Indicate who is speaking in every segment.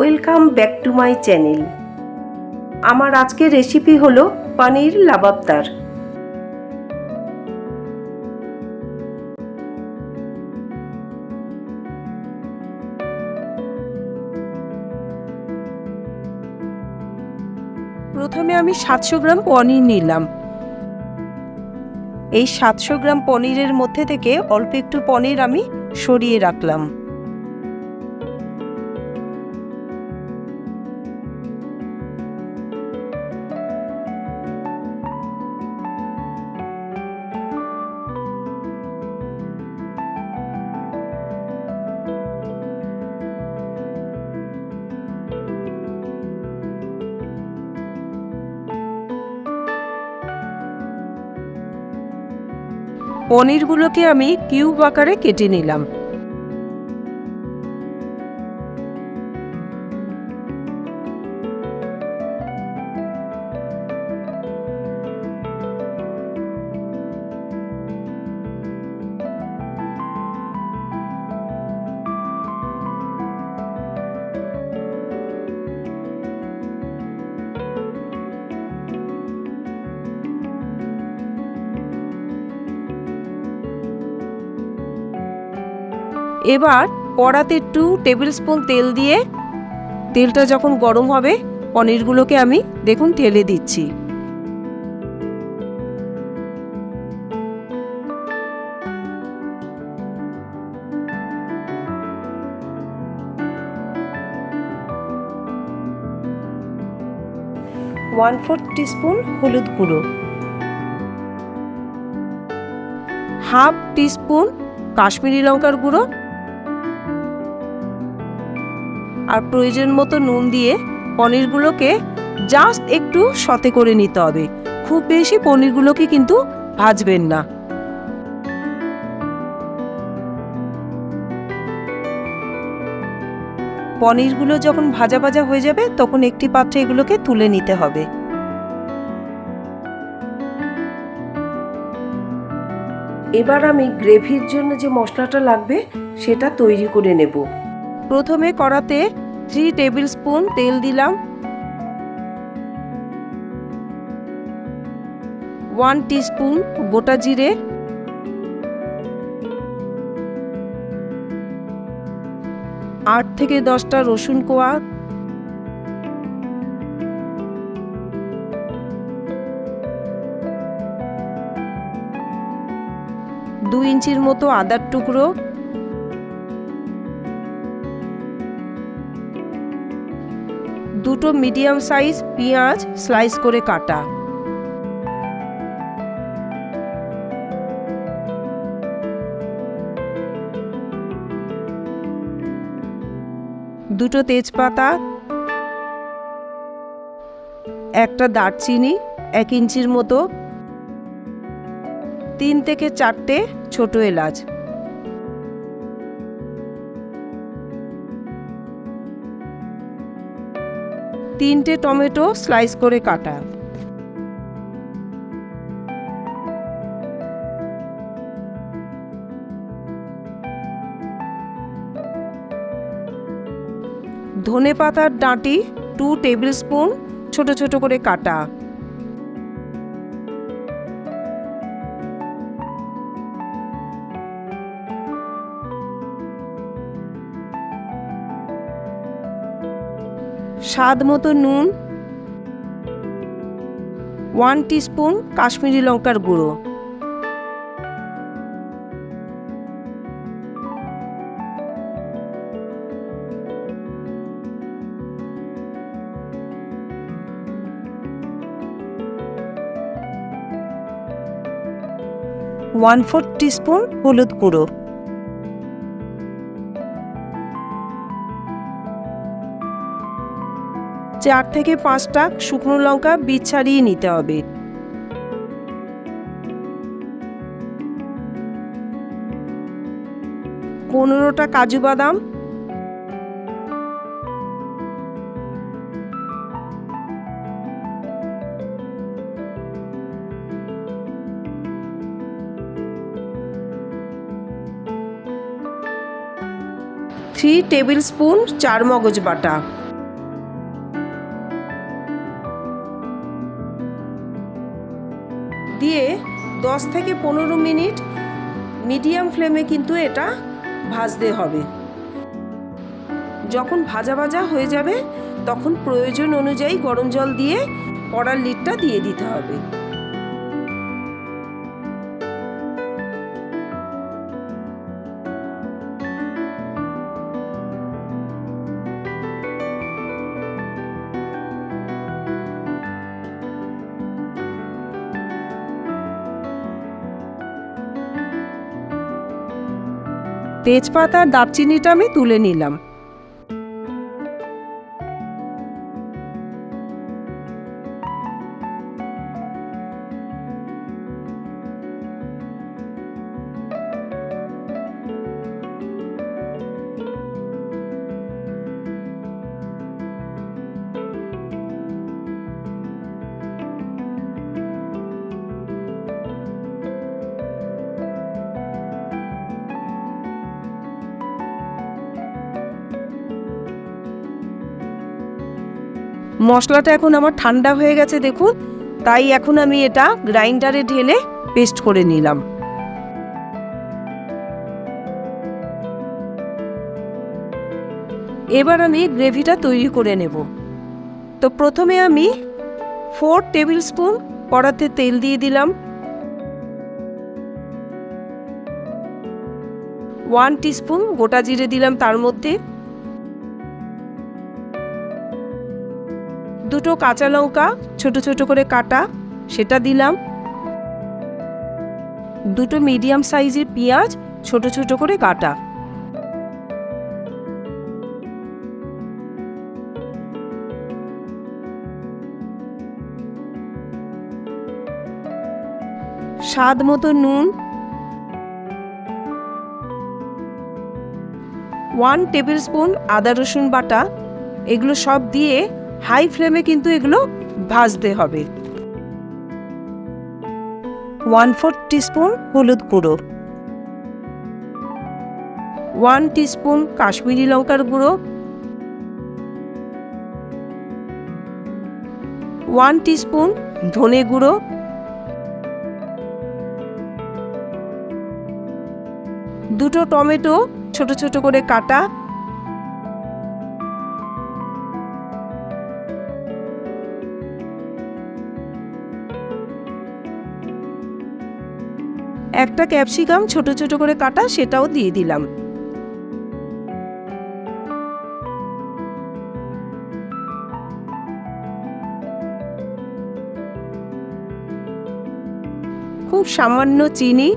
Speaker 1: Welcome back to my channel. আমার আজকের recipe হলো পনির লাবাবদার। প্রথমে আমি সাতশো গ্রাম পনির নিলাম। এই সাতশো গ্রাম পনিরের মধ্যে থেকে অল্প একটু পনির আমি সরিয়ে রাখলাম। পনিরগুলোকে আমি কিউব আকারে কেটে নিলাম। এবার কড়াতে টু টেবিল স্পুন তেল দিয়ে তেলটা যখন গরম হবে পনিরগুলোকে আমি দেখুন ঢেলে দিচ্ছি। ওয়ান ফোর্থ টিস্পুন হলুদ গুঁড়ো। হাফ টিস্পুন কাশ্মীরি লঙ্কার গুঁড়ো। আর প্রয়োজন মতো নুন দিয়ে পনিরগুলোকে জাস্ট একটু সতে করে নিতে হবে। খুব বেশি পনিরগুলোকে কিন্তু ভাজবেন না। পনিরগুলো যখন ভাজা ভাজা হয়ে যাবে, তখন একটি পাত্রে এগুলোকে তুলে নিতে হবে। এবার আমি গ্রেভির জন্য যে মশলাটা লাগবে, সেটা তৈরি করে নেব। প্রথমে কড়াতে থ্রি টেবিল স্পুন তেল দিলাম। ওয়ান টি স্পুন গোটা জিরে। আট থেকে দশটা রসুন কোয়া। দু ইঞ্চির মতো আদার টুকরো। দুটো মিডিয়াম সাইজ পেঁয়াজ স্লাইস করে কাটা। দুটো তেজপাতা, একটা দারচিনি, এক ইঞ্চির মতো, তিন থেকে চারটে ছোট এলাচ। তিনটে টমেটো স্লাইস করে কাটা। ধনে পাতার ডাঁটি টু টেবিল স্পুন ছোট ছোট করে কাটা। স্বাদ মতো নুন ওয়ান টিস্পুন কাশ্মীরি লঙ্কার গুঁড়ো। ওয়ান ফোর টিস্পুন হলুদ গুঁড়ো। চার থেকে পাঁচটা শুকনো লঙ্কা বীজ ছাড়িয়ে নিতে হবে। পনেরোটা কাজু বাদাম। থ্রি টেবিল স্পুন চার মগজ বাটা। দশ থেকে পনেরো মিনিট মিডিয়াম ফ্লেমে কিন্তু এটা ভাজতে হবে। যখন ভাজা ভাজা হয়ে যাবে, তখন প্রয়োজন অনুযায়ী গরম জল দিয়ে কড়ার লিডটা দিয়ে দিতে হবে। তেজপাতা আর আমি তুলে নিলাম। মশলাটা এখন আমার ঠান্ডা হয়ে গেছে, দেখুন। তাই এখন আমি এটা গ্রাইন্ডারে ঢেলে পেস্ট করে নিলাম। এবার আমি গ্রেভিটা তৈরি করে নেব। তো প্রথমে আমি ফোর টেবিল স্পুন কড়াতে তেল দিয়ে দিলাম। ওয়ান টিস্পুন গোটা জিরে দিলাম তার মধ্যে। দুটো কাঁচা লঙ্কা, ছোট ছোট করে কাটা, সেটা দিলাম। দুটো মিডিয়াম সাইজের পেঁয়াজ, ছোট ছোট করে কাটা। স্বাদ মতো নুন। ওয়ান টেবিল স্পুন আদা রসুন বাটা। এগুলো সব দিয়ে হাই ফ্লেমে কিন্তু এগুলো ভাজতে হবে। ওয়ান ফোর টিস্পুন হলুদ গুঁড়ো। ওয়ান টিস্পুন কাশ্মীরি লঙ্কার গুঁড়ো। ওয়ান টিস্পুন ধনে গুঁড়ো। দুটো টমেটো ছোট ছোট করে কাটা। একটা ক্যাপসিকাম ছোট ছোট করে কাটা সেটাও দিয়ে দিলাম। খুব সামান্য চিনি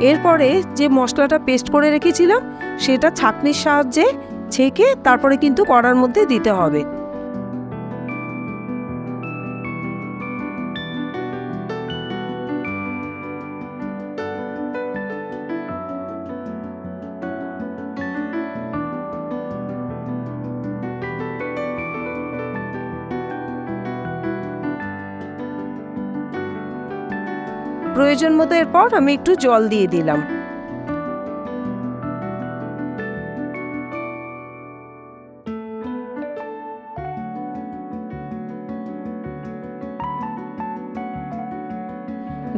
Speaker 1: এরপরে যে মশলাটা পেস্ট করে রেখেছিলাম, সেটা ছাঁকনির সাহায্যে ছেঁকে তারপরে কিন্তু কড়ার মধ্যে দিতে হবে। প্রয়োজন মতো এরপর আমি একটু জল দিয়ে দিলাম।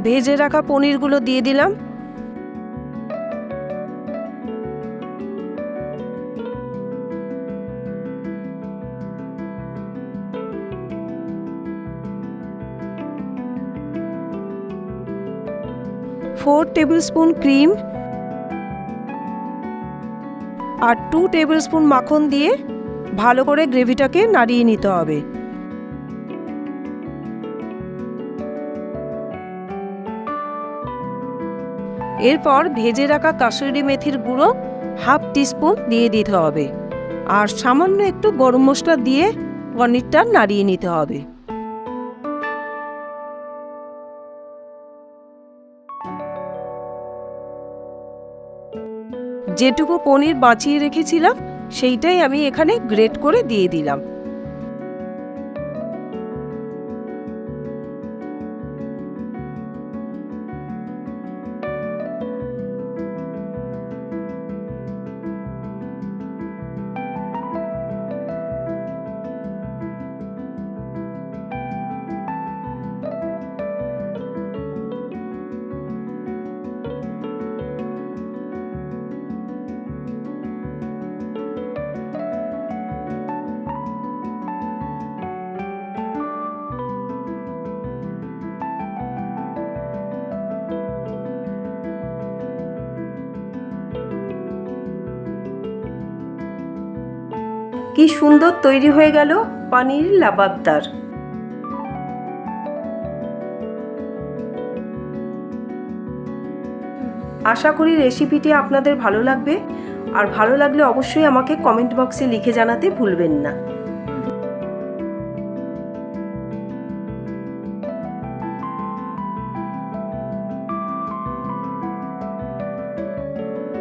Speaker 1: ভেজে রাখা পনিরগুলো দিয়ে দিলাম। ফোর টেবিল স্পুন ক্রিম আর টু টেবিল স্পুন মাখন দিয়ে ভালো করে গ্রেভিটাকে নাড়িয়ে নিতে হবে। এরপর ভেজে রাখা কাসুরি মেথির গুঁড়ো হাফ টিস্পুন দিয়ে দিতে হবে। আর সামান্য একটু গরম মশলা দিয়ে পনিরটা নাড়িয়ে নিতে হবে। যেটুকু পনির বাঁচিয়ে রেখেছিলাম সেইটাই আমি এখানে গ্রেট করে দিয়ে দিলাম। কি সুন্দর তৈরি হয়ে গেল পানির লাবাবদার। আশা করি রেসিপিটি আপনাদের ভালো লাগবে। আর ভালো লাগলে অবশ্যই আমাকে কমেন্ট বক্সে লিখে জানাতে ভুলবেন না।